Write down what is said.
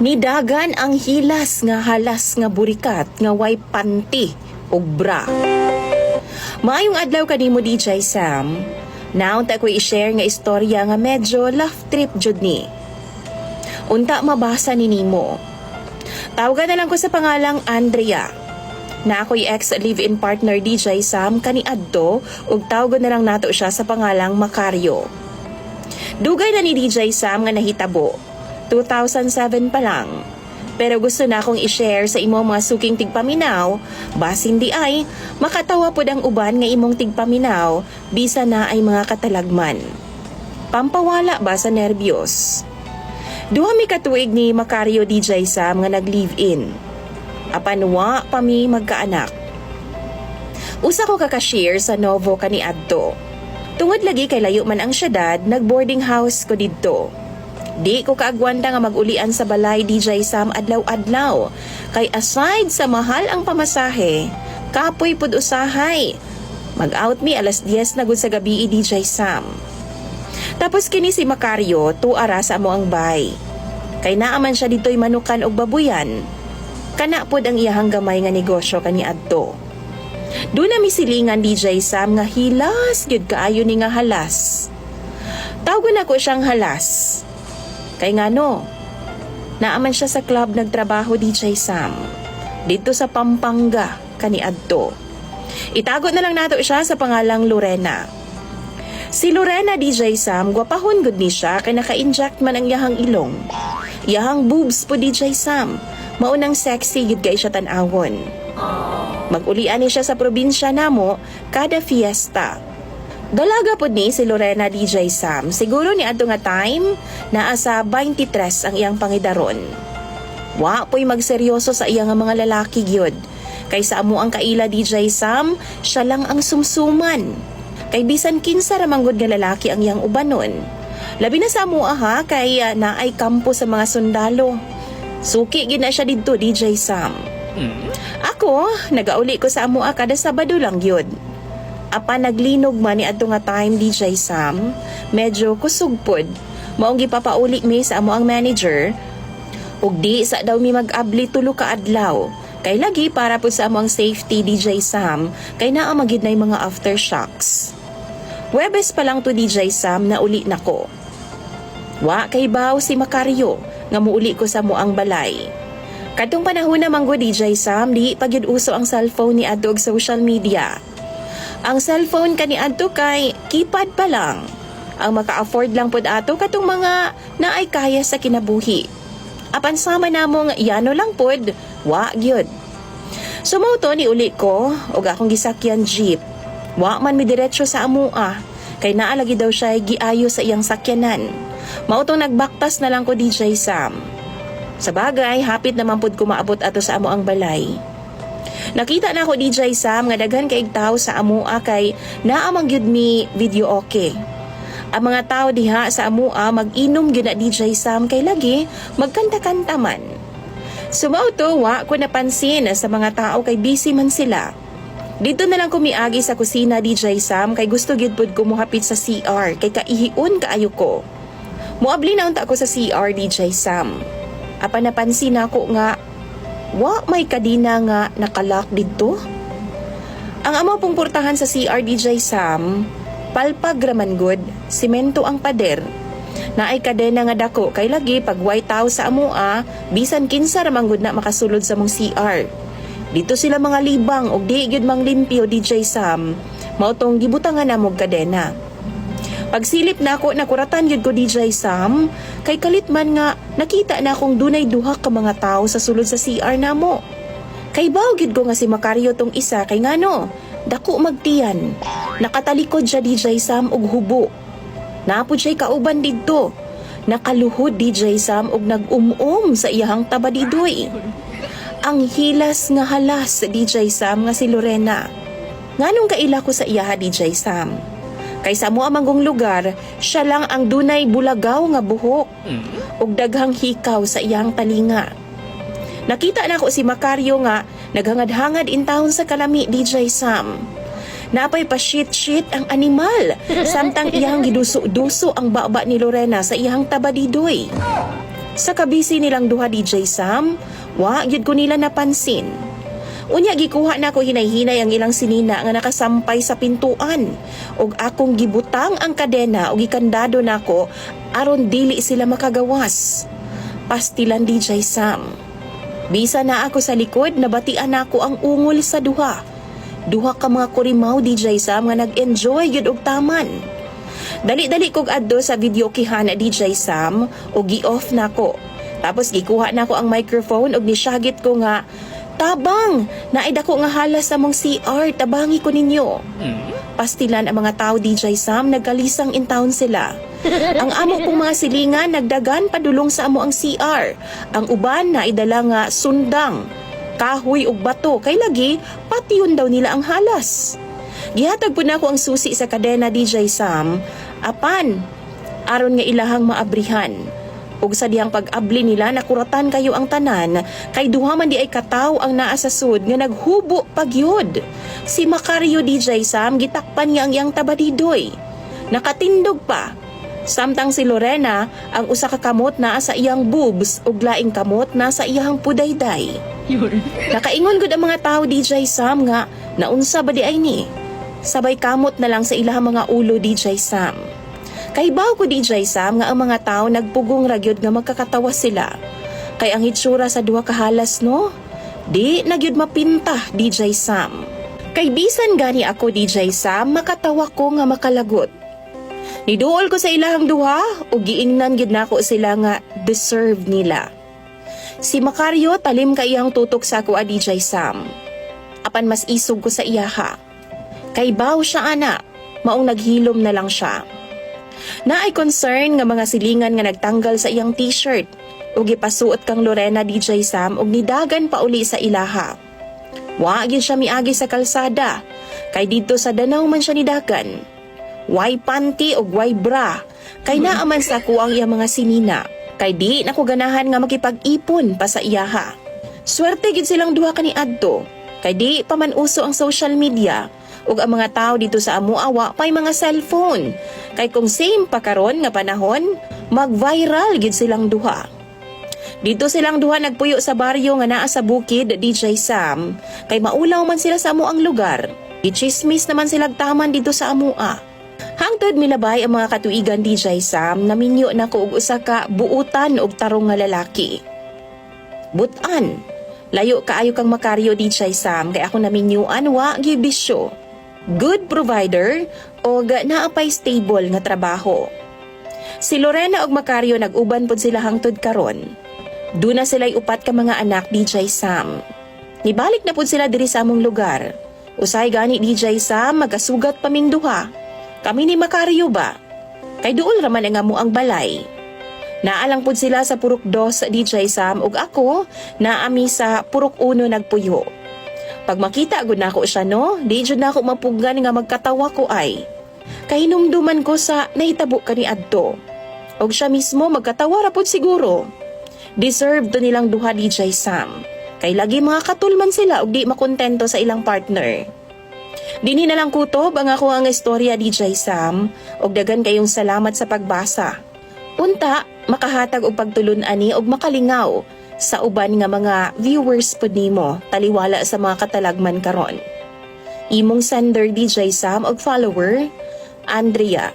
Nidagan ang hilas nga halas nga burikat nga way panty ug bra. Maayong adlaw kanimo DJ Sam. Naon ta ko i-share nga istorya nga medyo laugh trip jud ni. Unta mabasa ni nimo. Tawagan na lang ko sa pangalang Andrea. Na ako'y ex-live-in partner DJ Sam kani adto ug tawagan na lang nato siya sa pangalang Macario. Dugay na ni DJ Sam nga nahitabo. 2007 pa lang. Pero gusto na akong i-share sa imo mga suking tigpaminaw, bas hindi ay, makatawa pod ang uban nga imong tigpaminaw, bisa na ay mga katalagman. Pampawala ba sa nervyos? Duha mi katuig ni Macario DJ Sam nga nag-live-in. Apanwa pa mi magkaanak. Usa ko kakashare sa Novo kani adto. Tungod lagi kay layo man ang syudad, nag-boarding house ko didto. Di ko kaagwanta nga mag-ulian sa balay DJ Sam adlaw-adlaw. Kay aside sa mahal ang pamasahe, kapoy pud usahay. Mag-out mi alas 10 na gud sa gabi DJ Sam. Tapos kini si Macario, tuara sa amo ang bay. Kay naaman siya dito'y manukan og babuyan. Kana pod ang iyahang gamay nga negosyo kani adto. Doon na misilingan DJ Sam nga hilas gyud kaayo ni nga halas. Tawgon ako siyang halas. Kay ngano, naaman siya sa club nagtrabaho DJ Sam. Dito sa Pampanga, kani adto. Itago na lang nato siya sa pangalang Lorena. Si Lorena DJ Sam, gwapahon gud ni siya kay naka-inject man ang yahang ilong. Yahang boobs po DJ Sam. Maunang sexy gid kay siya tan-awon. Mag-ulian ni siya sa probinsya namo kada fiesta. Dalaga pod ni si Lorena DJ Sam. Siguro ni adto nga time naa sa 23 ang iyang pangidaron. Wa po'y magseryoso sa iyang mga lalaki gyud. Kay sa amo ang kaila DJ Sam, siya lang ang sumsuman. Kay bisan kinsa ra manggod nga lalaki ang iyang ubanon. Labi na sa amo aha kay uh, naay kampo sa mga sundalo. Suki gid na siya didto DJ Sam. Ako, nagauli ko sa amo kada Sabado lang yun. Apa naglinog man ni adto nga time DJ Sam, medyo kusog pod. Maong gipapauli mi sa amo ang manager. Ug di sa daw mi mag-abli tulo ka adlaw. Kay lagi para po sa amo ang safety DJ Sam, kay naa magid na mga aftershocks. Webes pa lang to DJ Sam na uli nako. Wa kay baw si Macario nga muuli ko sa mo ang balay. Kadtong panahon na manggo DJ Sam, di pagyud uso ang cellphone ni adto og social media. Ang cellphone kani adto kay keypad pa lang. Ang maka-afford lang pod ato katong mga naay kaya sa kinabuhi. Apan sama namong yano lang pod, wa gyud. Sumauto ni uli ko og akong gisakyan jeep. Wa man mi diretso sa amua kay naalagi daw siya giayo sa iyang sakyanan. Mautong nagbaktas na lang ko DJ Sam. Sa bagay, hapit naman pod ko maabot ato sa amo ang balay. Nakita na ako DJ Sam nga daghan kay tao sa amua kay naamang gyud mi video okay. Ang mga tao diha sa amua mag-inom gyud na DJ Sam kay lagi magkanta-kanta man. Sumauto wa ko napansin sa mga tao kay busy man sila. Dito na lang kumiagi sa kusina DJ Sam kay gusto gyud pod ko mohapit sa CR kay kaihiun kaayo ko. Muabli na unta ako sa CR DJ Sam. Apa napansin ako nga wa may kadina nga nakalak dito. Ang amo pong portahan sa CR DJ Sam, palpag raman good, simento ang pader. Naay kadena nga dako kay lagi pag white tao sa amua, bisan kinsa ra manggod na makasulod sa mong CR. Dito sila mga libang og di gyud mang limpyo DJ Sam. Mautong gibutangan na mog kadena. Pagsilip na ako nakuratan gyud ko DJ Sam, kay kalit man nga nakita na akong dunay duha ka mga tao sa sulod sa CR namo. Kay baw gyud ko nga si Macario tong isa kay ngano, dako magtiyan. Nakatalikod siya DJ Sam og hubo. Napod siya'y kauban didto. Nakaluhod DJ Sam og nag-umum sa iyahang tabadidoy. Ang hilas nga halas DJ Sam nga si Lorena. Nganong kaila ko sa iyaha DJ Sam? Kaysa mo amanggong lugar, siya lang ang dunay bulagaw nga buhok ug daghang hikaw sa iyang talinga. Nakita na ko si Macario nga naghangad-hangad in town sa kalami DJ Sam. Napay pa shit-shit ang animal samtang iyang giduso-duso ang baba ni Lorena sa iyang tabadidoy. Sa kabisi nilang duha DJ Sam, wa gyud ko nila napansin. Unya gikuha na ko hinay-hinay ang ilang sinina nga nakasampay sa pintuan ug akong gibutang ang kadena ug gikandado nako aron dili sila makagawas. Pastilan DJ Sam. Bisa na ako sa likod nabatian nako ang ungol sa duha. Duha ka mga kurimaw DJ Sam nga nag-enjoy gyud og taman. Dali-dali kog adto sa video kihan DJ Sam ug gi-off nako. Tapos gikuha nako ang microphone ug nisyagit ko nga Tabang! Naida ko nga halas sa mong CR, tabangi ko ninyo. Pastilan ang mga tao DJ Sam, nagkalisang in town sila. ang amo kong mga silingan nagdagan padulong sa amo ang CR. Ang uban na idala nga sundang, kahoy ug bato kay lagi patiyon daw nila ang halas. Gihatag po na ako ang susi sa kadena DJ Sam, apan aron nga ilahang maabrihan. Ug sa diyang pag-abli nila nakuratan kayo ang tanan kay duha man di ay kataw ang naa sa sud nga naghubo pagyod. Si Macario DJ Sam gitakpan niya ang iyang tabadidoy. Nakatindog pa. Samtang si Lorena ang usa ka kamot naa sa iyang boobs ug laing kamot na sa iyang pudayday. Nakaingon gud ang mga tao DJ Sam nga naunsa ba di ay ni? Sabay kamot na lang sa ilahang mga ulo DJ Sam. Kay baw ko DJ Sam nga ang mga tao nagpugong ragyod nga magkakatawa sila. Kay ang hitsura sa duha kahalas no? Di nagyod mapinta DJ Sam. Kay bisan gani ako DJ Sam makatawa ko nga makalagot. Niduol ko sa ilahang duha ug giingnan gid nako sila nga deserve nila. Si Macario talim ka iyang tutok sa ako a DJ Sam. Apan mas isog ko sa iyaha. Kay baw siya ana, maong naghilom na lang siya. Na ay concern nga mga silingan nga nagtanggal sa iyang t-shirt. Ug gipasuot kang Lorena DJ Sam ug nidagan pa uli sa ilaha. Wa gyud siya miagi sa kalsada. Kay didto sa Danau man siya nidagan. Way panty ug way bra? Kay naa man sa ko ang iyang mga sinina. Kay di na ko ganahan nga makipag-ipon pa sa iyaha. Swerte gid silang duha kani adto. Kay di pa man uso ang social media ug ang mga tao dito sa amuawa pay mga cellphone. Kay kung same pa karon nga panahon, mag-viral gid silang duha. Dito silang duha nagpuyo sa baryo nga naa sa bukid DJ Sam, kay maulaw man sila sa amuang lugar. Gichismis naman silang taman dito sa amua. Hangtod milabay ang mga katuigan DJ Sam na minyo na ko og usa ka buutan og tarong nga lalaki. Butan, layo kaayo kang makaryo DJ Sam kay ako naminyuan wa gibisyo good provider o naapay stable nga trabaho. Si Lorena ug Macario nag-uban pod sila hangtod karon. Duna sila'y upat ka mga anak DJ Sam. Nibalik na pod sila diri sa among lugar. Usay gani DJ Sam magasugat paming duha. Kami ni Macario ba? Kay duol raman ang amo ang balay. Naalang pod sila sa Purok 2 DJ Sam ug ako naami sa Purok 1 nagpuyo. Pag makita gud nako siya no, di jud nako mapuggan nga magkatawa ko ay. Kahinumduman ko sa nahitabo kani adto. Og siya mismo magkatawa ra pud siguro. Deserve to nilang duha DJ Sam. Kay lagi mga katulman sila og di makontento sa ilang partner. Dinhi na lang kutob ang ako ang istorya DJ Sam og dagan kayong salamat sa pagbasa. Unta, makahatag og pagtulun ani og makalingaw sa uban nga mga viewers pod nimo taliwala sa mga katalagman karon. Imong sender DJ Sam og follower Andrea